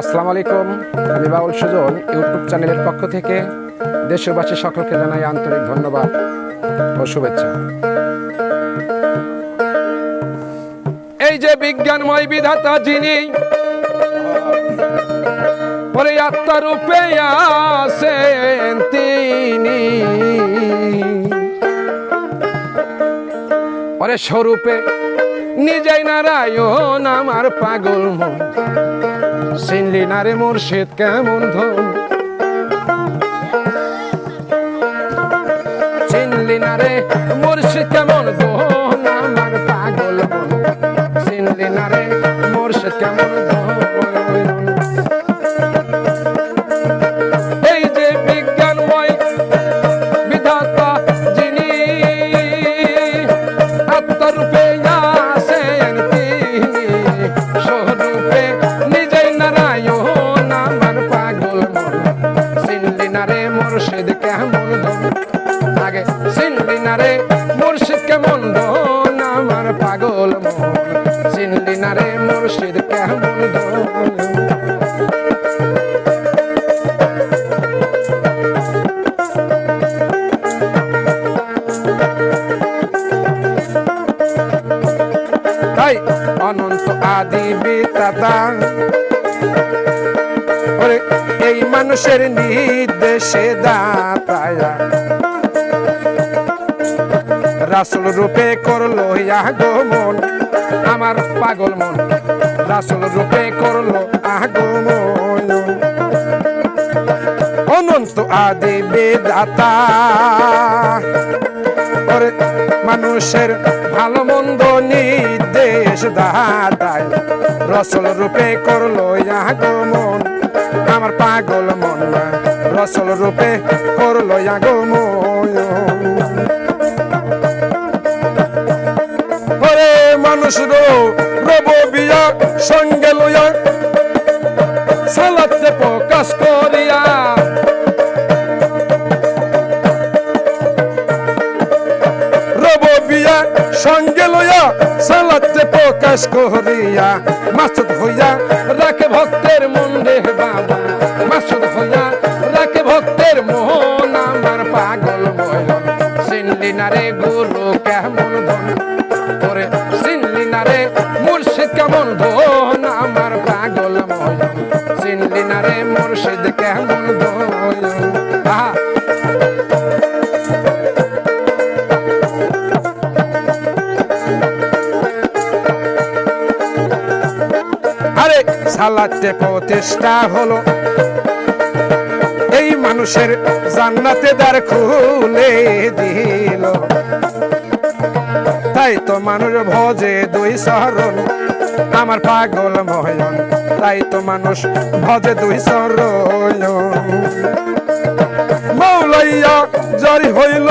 আসসালামু আলাইকুম। আমি বাউল সুজন, ইউটিউব চ্যানেলের পক্ষ থেকে দেশবাসী সকলকে জানাই আন্তরিক ধন্যবাদ ও শুভেচ্ছা। এই যে বিজ্ঞানময় বিধাতা যিনি পরে আত্মারূপে আসেন তিনি। পরে স্বরূপে নিজেই নারায়ণ, আমার পাগল মন। চিনলি না রে মুর্শিদ, কেমন ধন? চিনলি না রে মুর্শিদ, কেমন ধন? আমার পাগল মন। চিনলি না রে মুর্শিদ, কেমন ধন? কেমন আমার পাগল মন? চিনলি না রে মুর্শিদ, কেমন তাই অনন্ত আদি বিতাতা এই মানুষের নির্দেশে দাতায়া। রাসুল রূপে করল আগমন আমার পাগল মন। রাসুল রূপে করল আগমন অনন্ত আদি বেদাতা মানুষের ভালো মন্দ নির্দেশ দাদায় রসল রূপে করল আগমন আমার পাগল মন। রসল রূপে করল আগমন মানুষ রো রব বিয়া, সঙ্গে লইয়া সালাতে প্রকাশ করিয়া। রব বিয়া, সঙ্গে লইয়া সালাতে প্রকাশ করিয়া। মাসুদ হইয়া রাখে ভক্তের মন রে বাবা। মাসুদ হইয়া রাখে ভক্তের মোহন, আমার পাগল ময়ন চিনলি না রে গুরু ধন আমার পাগল চিনলি না রে মুর্শিদ কেমন আরে সালাতে প্রতিষ্ঠা হলো, এই মানুষের জান্নাতে দ্বার খুলে দিল। তাই তো মানুষ ভজে দুই শরণ আমার পাগল মহয়ন, তাই তো মানুষ ভজে দুই শরণ মৌলাইয়া জারি হইল।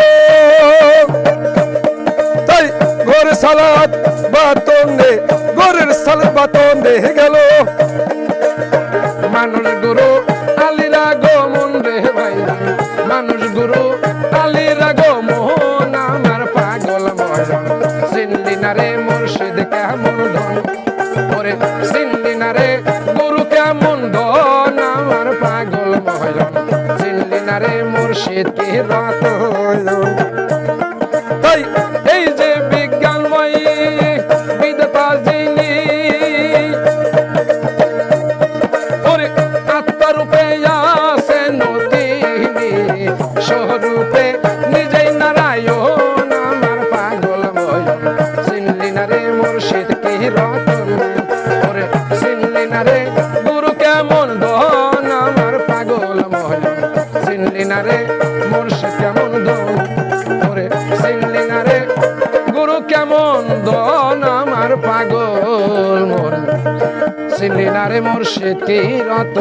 তাই ঘরে সালাদ বাতনে সাল বাতন দে গেল। মানুষ গুরু ওরে চিনলি না রে গুরু কেমন ধন, আমার পাগল ময়ন চিনলি না রে মুর্শিদ কি চিনলি না রে মুর্শিদ কেমন চিনলি গুরু কেমন দন আমার পাগল মন। চিনলি না রে মুর্শিদ কি রত